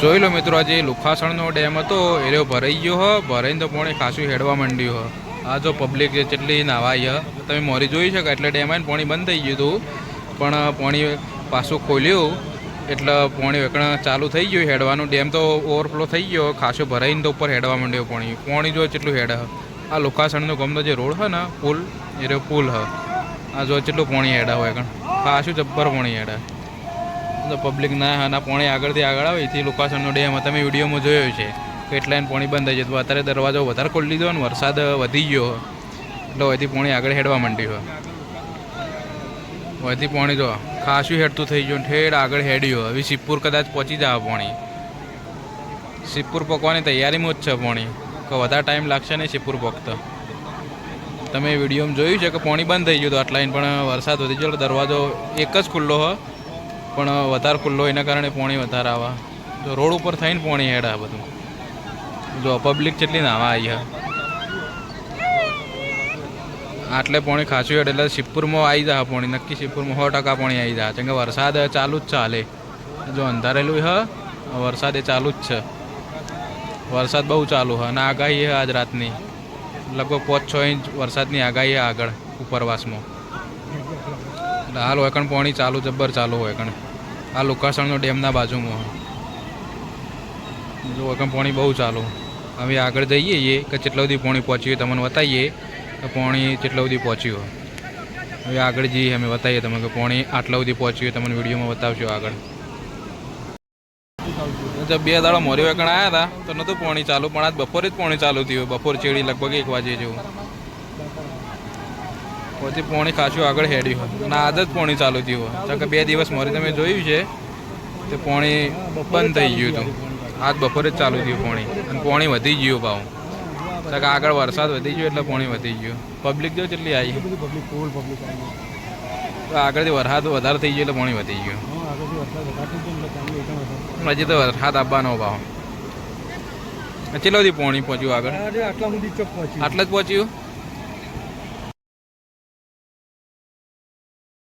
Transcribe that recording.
જોઈ લો મિત્રો, આજે લુખાસણનો ડેમ હતો. એ રહ્યો ભરાઈ ગયો હ. ભરાઈને તો પોણે ખાસું હેડવા માંડ્યું હો. આ જો પબ્લિક જે જેટલી નાવાઈ હ, તમે મોરી જોઈ શકો, એટલે ડેમ આવીને પાણી બંધ થઈ ગયું હતું. પણ પાણી પાછું ખોલ્યું, એટલે પાણી વેકણ ચાલુ થઈ ગયું. હેડવાનું ડેમ તો ઓવરફ્લો થઈ ગયો ખાસો ભરાઈને તો ઉપર હેડવા માંડ્યો પાણી. પાણી જો કેટલું હેડ આ લુખાસણનો ગમનો જે રોડ હોય ને, પુલ, એ પુલ હ. આ જો કેટલું પાણી હેડા હોય કણ ખાસું જબ્બર પાણી હેડા. તો પબ્લિક ના હા પોણી આગળથી આગળ આવે, એથી લોકાસનનો ડેમ. તમે વિડીયોમાં જોયો છે કે એટલા એને પાણી બંધ થઈ જતું. અત્યારે દરવાજો વધારે ખોલી દીધો ને વરસાદ વધી ગયો. એટલે અહીંથી પોણી આગળ હેડવા માંડ્યું અહીંથી પોણી જો ખાસું હેડતું થઈ ગયું ઠેડ આગળ હેડ્યું હવે શિવપુર કદાચ પહોંચી જાય પોણી. શિવપુર પકવાની તૈયારીમાં જ છે પોણી. કે વધારે ટાઈમ લાગશે નહીં શિવપુર પકતો તમે વિડીયોમાં જોયું છે કે પોણી બંધ થઈ ગયું હતું આટલા પણ વરસાદ વધી ગયો દરવાજો એક જ ખુલ્લો હ. પણ વધારે ખુલ્લો એના કારણે પોણી વધારે આવે. જો રોડ ઉપર થઈને પોણી હેડા બધું. જો પબ્લિક જેટલી નાવા આવી હા આટલે પોણી ખાસું હેડ એટલે શિવપુરમાં આવી જાય પોણી, નક્કી શિવપુરમાં સો ટકા પાણી આવી જાય કેમ કે વરસાદ ચાલુ જ ચાલે જો અંધારેલું હ, વરસાદ એ ચાલુ જ છે. વરસાદ બહુ ચાલુ હ, અને આગાહી હે આજ રાતની. લગભગ પાંચ છ ઇંચ વરસાદની આગાહી આગળ ઉપરવાસમાં. હાલ હોય કણ પાણી ચાલુ, જબ્બર ચાલુ હોય કણ. આ લુકાસણનો ડેમના બાજુમાં. જો હોય પાણી બહુ ચાલુ. હવે આગળ જઈએ એ, કે કેટલા સુધી પાણી પહોંચ્યું તમને બતાવીએ કે પાણી કેટલા સુધી પહોંચ્યું હવે આગળ જઈએ, અમે બતાવીએ તમને કે પાણી આટલા સુધી પહોંચ્યું તમને વિડીયોમાં બતાવશું આગળ. બે દાડા મોરી વેકણ આવ્યા હતા તો નહોતું પાણી ચાલુ, પણ આજ બપોરે જ પાણી ચાલુ થયું. બપોર ચેડી લગભગ એક વાગે જેવું. પછી પોણી ખાસું આગળ હેડ્યું હોય. અને આજ જ પોણી ચાલુ થયું હોય. કે બે દિવસ મોરી તમે જોયું છે તે પોણી બંધ થઈ ગયું હતું. આજ બપોરે જ ચાલુ થયું પોણી. અને પોણી વધી ગયું ભાવ કે આગળ વરસાદ વધી ગયો એટલે પોણી વધી ગયું. પબ્લિક જો કેટલી આવી તો આગળથી વરસાદ વધારે થઈ ગયો એટલે પોણી વધી ગયું. હજી તો વરસાદ આપવાનો ભાવ કેટલો સુધી પોણી પહોંચ્યું આગળ? આટલે જ પહોંચ્યું?